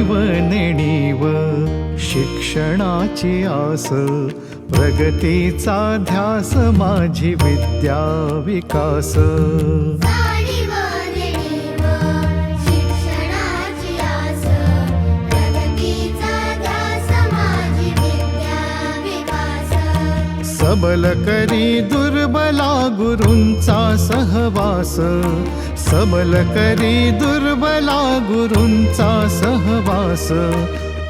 जाणीव नेणीव शिक्षणाची आस प्रगतीचा ध्यास माझी विद्या विकास. सबल करी दुर्बला गुरुंचा सहवास सबल करी दुर्बला गुरुंचा सहवास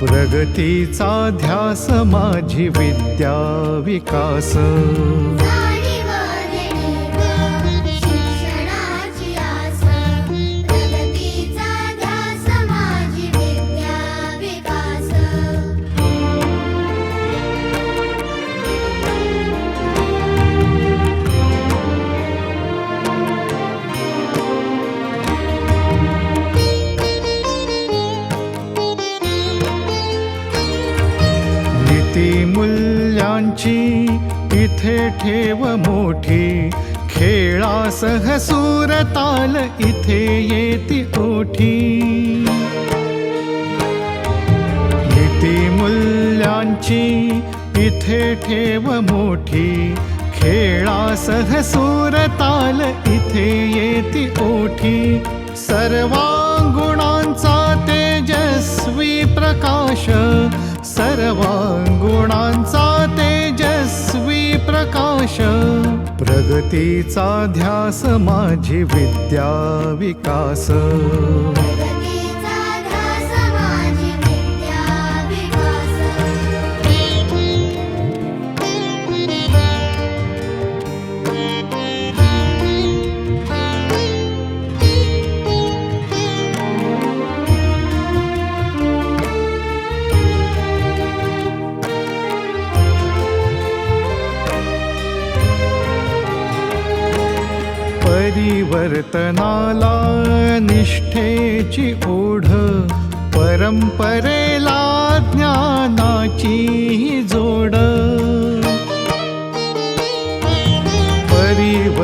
प्रगतीचा ध्यास माझी विद्या विकास. मूल्यांची इथे ठेव मोठी. खेळासह सूरताल इथे येती ओठी नीतिमूल्यांची इथे ठेव मोठी. खेळासह सूरताल इथे येती ओठी सर्वांगुणां गुणांचा तेजस्वी प्रकाश. प्रगतीचा ध्यास माझी विद्या विकास. परिवर्तनाला निष्ठेची ओढ. परंपरेला ज्ञानाची जोड. परिवर्तनाला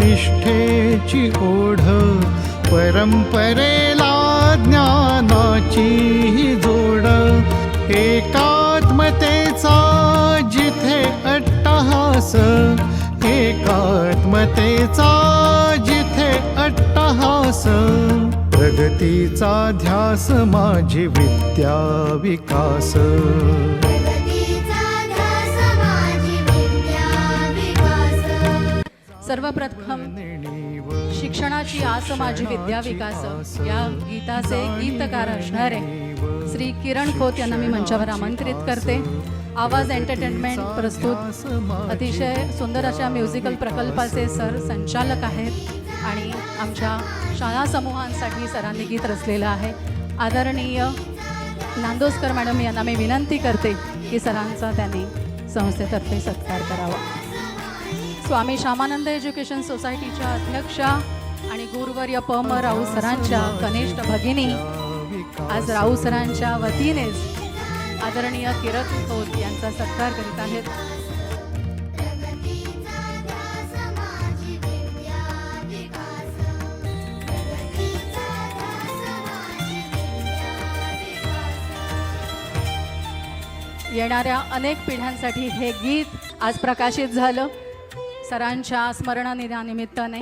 निष्ठेची ओढ. परंपरेला ज्ञानाची जोड. एका एकात्मतेचा जिथे अट्टहास प्रगतीचा ध्यास माझी विद्या विकास. सर्वप्रथम शिक्षणाची आस माझी विद्या विकास. या गीताचे गीतकार असणारे श्री किरण खोत यांना मी मंचावर आमंत्रित करते. आवाज एंटरटेनमेंट प्रस्तुत. अतिशय सुंदर अशा म्युझिकल प्रकल्पाचे सर संचालक आहेत आणि आमच्या शाळा समूहांसाठी सरांनी गीत रचलेलं आहे. आदरणीय नांदोसकर मॅडम यांना मी विनंती करते की सरांचा त्यांनी संस्थेतर्फे सत्कार करावा. स्वामी श्यामानंद एज्युकेशन सोसायटीच्या अध्यक्षा आणि गुरुवर्य प. म राऊ सरांच्या कनिष्ठ भगिनी आज राऊ सरांच्या वतीनेच आदरणीय किरत खोत यांचा सत्कार करीत आहेत. येणाऱ्या अनेक पिढ्यांसाठी हे गीत आज प्रकाशित झालं. सरांच्या स्मरणनिधानिमित्ताने